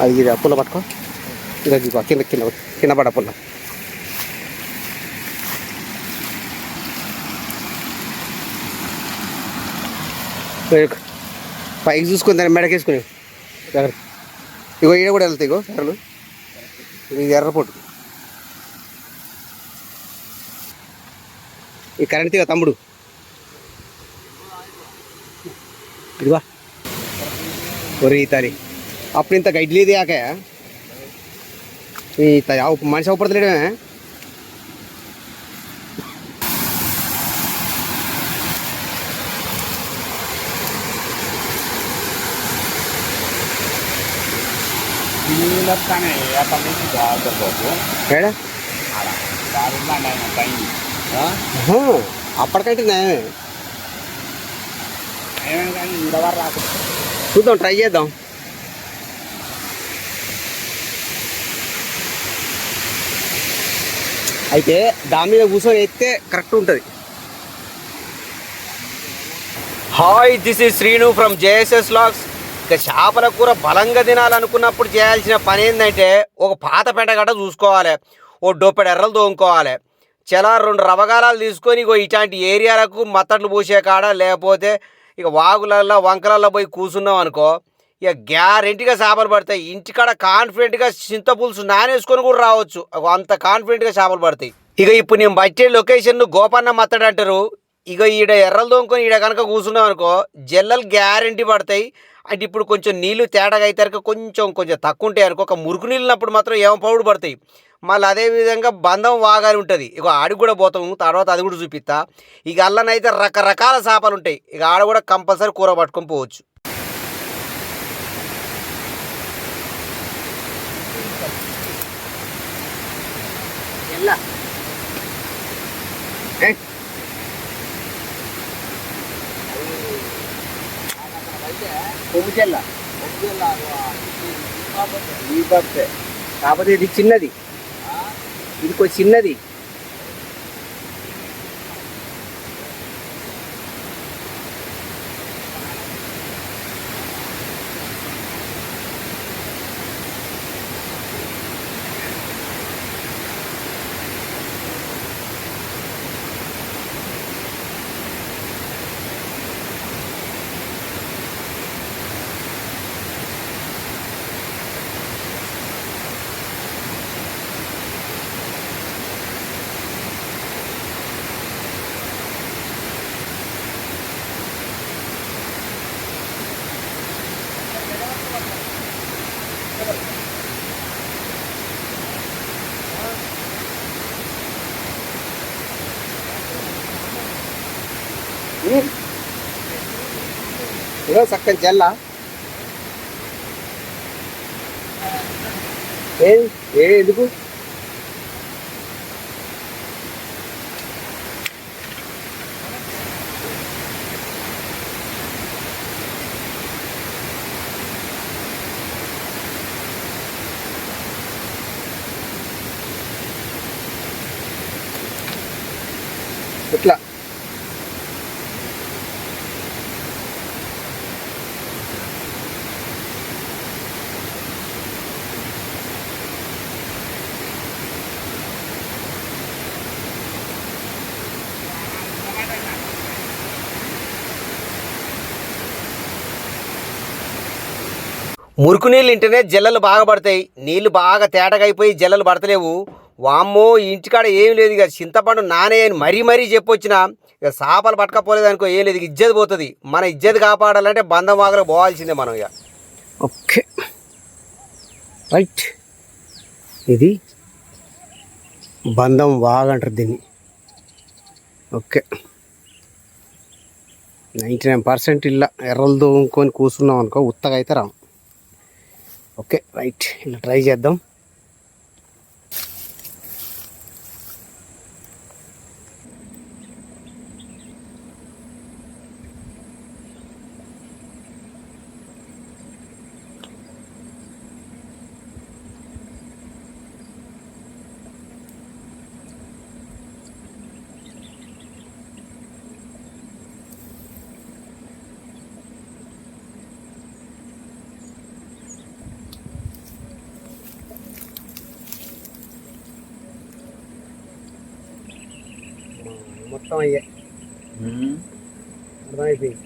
అది ఇది పుల్ల పట్టుకో ఇది కింద కింద కింద పడ ఇదిగో. పైకి చూసుకొని దాన్ని మెడకేసుకుని ఇగో ఈడ కూడా వెళ్తాయి ఇగో ఎర్రలు ఇది ఎర్రపోటు ఈ కరెంట్ తీగ తమ్ముడు ఇదిగో ఒరే ఈతారి అప్పుడు ఇంత గడ్లేదు యాక ఈ త- ఆ మనిషి అవపడతలేడమే నీళ్ళు అప్పటికంటే నయమే చూద్దాం ట్రై చేద్దాం. అయితే దాని మీద కూర్చొని ఎత్తే కరెక్ట్ ఉంటుంది. Hi this is Srinu from JSS logs. ఇక చేపల కూర బలంగా తినాలనుకున్నప్పుడు చేయాల్సిన పని ఏంటంటే ఒక పాత పెంటగడ్డ చూసుకోవాలి. ఓ డొప్పెడు ఎర్రలు తోముకోవాలి. చలా రెండు రవగాలాలు తీసుకొని ఇగో ఇట్లాంటి ఏరియాలకు మత్తట్లు పూసే కాడ లేకపోతే ఇక వాగులల్లో వంకలల్లో పోయి కూర్చున్నాం అనుకో ఇక గ్యారెంటీగా చేపలు పడతాయి. ఇంటికాడ కాన్ఫిడెంట్గా చింతపులుసు నానేసుకొని కూడా రావచ్చు. అంత కాన్ఫిడెంట్గా చేపలు పడతాయి. ఇక ఇప్పుడు నేను బట్టే లొకేషన్ గోపన్న మత్తడు అంటారు. ఇక ఈడ ఎర్రలు దొంగకొని ఈడ కనుక కూర్చున్నాం అనుకో జల్లలు గ్యారెంటీ పడతాయి. అంటే ఇప్పుడు కొంచెం నీళ్ళు తేడాగా అయితే కొంచెం కొంచెం తక్కువ ఉంటాయి అనుకో ఒక మురుకు నీళ్ళినప్పుడు మాత్రం ఏమో పౌడు పడతాయి. మళ్ళీ అదే విధంగా బంధం వాగాలి ఉంటుంది. ఇక ఆడికి కూడా పోతాము తర్వాత అది కూడా చూపిస్తా. ఇక అల్లనైతే రకరకాల చేపలు ఉంటాయి. ఇక ఆడ కూడా కంపల్సరీ కూర పట్టుకొని పోవచ్చు. కొమ్ము చెల్ల ఈ పడితే కాకపోతే ఇది చిన్నది. ఇది కొంచెం చిన్నది. ఇదో చక్కని జల్ల. ఏ ఎందుకు? మురుకు నీళ్ళు ఇంటనే జల్లలు బాగా పడతాయి. నీళ్ళు బాగా తేటగా అయిపోయి జల్లలు పడతలేవు. వామ్మో ఇంటికాడ ఏం లేదు. ఇక చింతపండు నానే అని మరీ మరీ చెప్పొచ్చిన ఇక చేపలు పట్టకపోలేదు అనుకో ఏం లేదు. ఇక ఇజ్జత్ పోతుంది. మన ఇజ్జత్ కాపాడాలంటే బంధం వాగలో పోవాల్సిందే మనం ఇక. ఓకే. రైట్. ఇది బంధం వాగంటారు దీన్ని. ఓకే. నైంటీ నైన్ పర్సెంట్ ఇలా ఎర్రలు దోముకొని కూర్చున్నాం అనుకో ఉత్తగా అయితే రాం. Okay right. ఇలా ట్రై చేద్దాం. మొత్తం అయ్యే అర్థమైపోయింది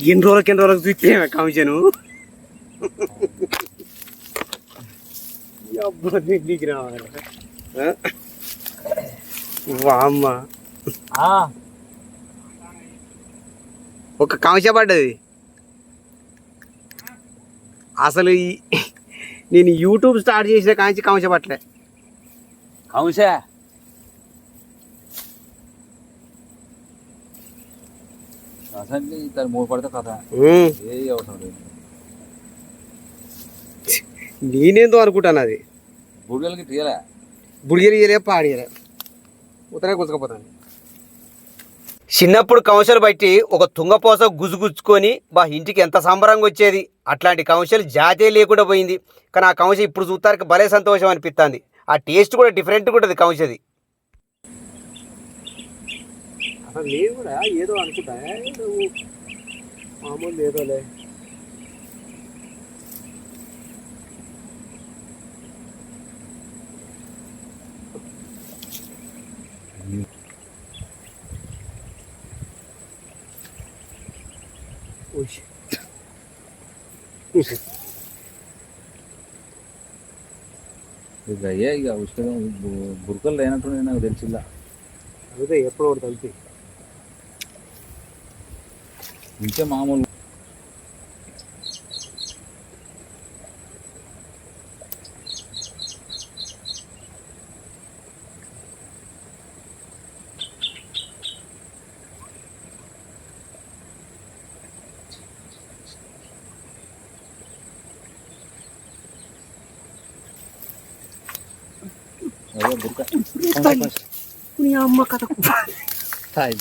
ఎన్ని రోజులకి ఎన్ని రోజులకు చూస్తే కమిషను? నీకు రావాలి. వామ్మ. ఒక కమిష పడ్డది. అసలు ఈ- నేను యూట్యూబ్ స్టార్ట్ చేసిన కాంచి కమిష పట్టలే లేదు. నేనేందో అనుకుంటాను అది. బుడిగలకి తీయలే. బుడిగలియలే పాడియలే. ఉత్తరే గుంజకపోతాను. చిన్నప్పుడు కంశలు బట్టి ఒక తుంగపోస గుజుగుచ్చుకొని బా ఇంటికి ఎంత సంబరంగా వచ్చేది? అట్లాంటి కంశలు జాతే లేకుండా పోయింది. కానీ ఆ కంశ ఇప్పుడు చూస్తానికి భలే సంతోషం అనిపిస్తుంది ఆ టేస్ట్ కూడా డిఫరెంట్ ఉంటుంది కంశది అసలు కూడా ఏదో అనుకుంటా. మామూలు ఏదోలే. ఇక అయ్యే ఇక ఉష్కం బురకలు లేనట్టు నాకు తెలిసిందా అదే ఎప్పుడో ఒకటి కలిపి ఇంకే మామూలు అయ్యో బురక నీ అమ్మ కథ హాయ్.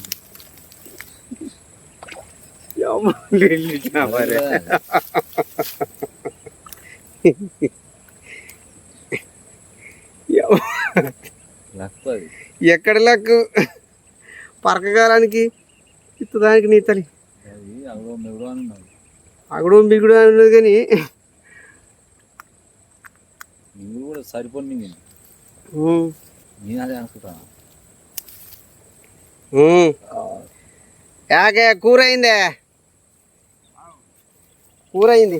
లక్కు అది ఎక్కడ లెక్కు పరకగారానికి ఇత్తదానికి నీ తల్లి అది అగో మెగుడు అని ఉన్నది అగడు మిగుడు అని ఉన్నది కానీ మిగుడు కూడా సరిపోని నేను అదే అనుకుంటాను యాకే కూర అయిందే కూర అయింది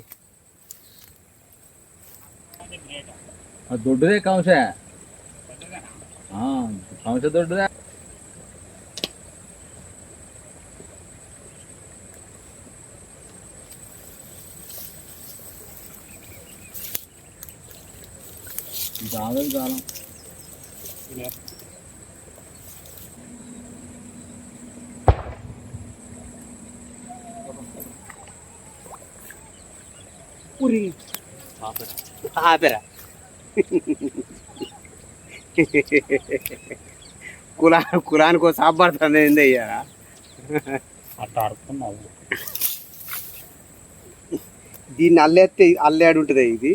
దొడ్డుదే కంస. కంస దొడ్డుదే. ఇది ఆగదు కాలం ఆపరా. కులా కులానికి ఒక సాప్ పడుతుంది ఏంది అయ్యారా అట్లా అడుగుతున్నావు దీన్ని అల్లేస్తే అల్లేడు ఉంటుంది ఇది.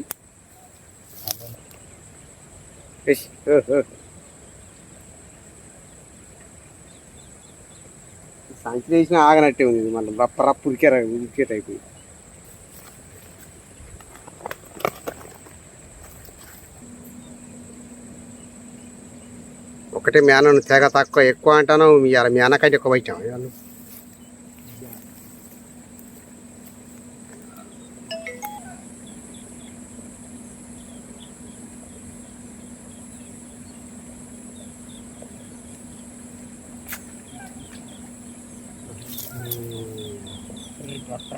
సంచి వేసిన ఆగనట్టే ఉంది ఇది మళ్ళీ. రప్ప రప్ప ఉరికే ఉరికే టైపు ఒక్కటే మేనను తెగ తక్కువ ఎక్కువ అంటాను ఇవాళ మేన ఎక్కువ పెట్టాం ఇవాళ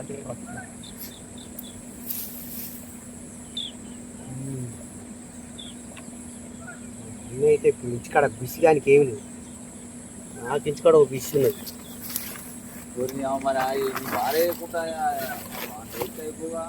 అన్నీ అయితే ఇప్పుడు ఇంటికాడ బిసిగానికి ఏమి లేదు. నాకు ఇంటికాడ ఒక బిసి ఉన్నది. మరి ఆ ఇది ఎక్కువగా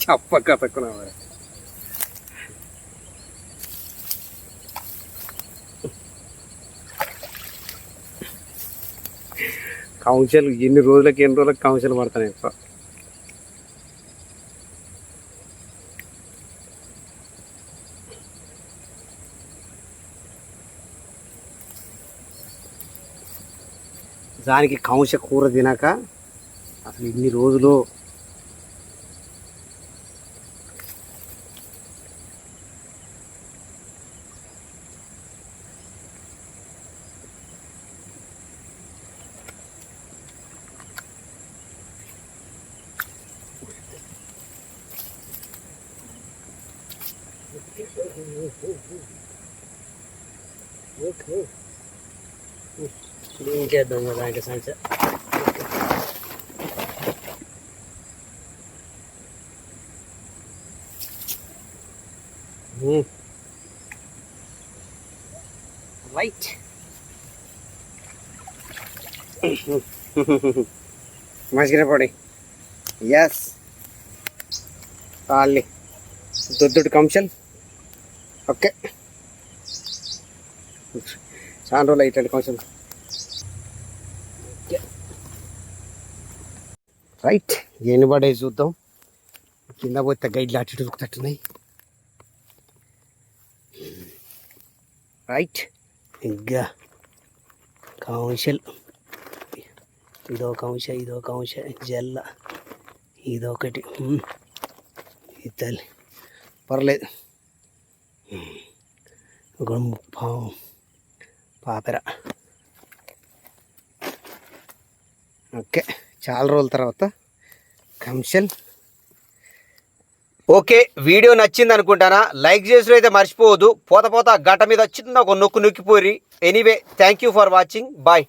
చెప్పక్క తక్కువ కౌన్సిల్ ఎన్ని రోజులకి ఎన్ని రోజులకు కౌన్సిల్ పడతాను ఎక్కువ దానికి కౌంశ కూర తినాక అసలు ఇన్ని రోజులు ఇంకేద్దాం కదా ఇంకా సంచ రైట్ మంచిగా పడి ఎస్ కాళ్ళి దొద్దుడు కంశల్ ఓకే చాలా రోజులు అయిపోయింది కొంచెం. రైట్ ఎన్ని పడే చూద్దాం. కింద పోతే గైడ్లు అటు ఇటు దొరుకుతట్టున్నాయి రైట్ ఇంకా కౌన్సిల్. ఇదో కంశ ఇదో కంశ జల్ల. ఇదొకటి ఇతలి. పర్లేదు. ఒక పాము. పాపెర ఓకే చాలా రోజుల తర్వాత కంషన్ ఓకే వీడియో నచ్చింది అనుకుంటానా లైక్ చేసిన అయితే మర్చిపోవద్దు. పోత పోత గట్ట మీద చిన్న ఒక నొక్కు నొక్కిపోయి anyway thank you for watching bye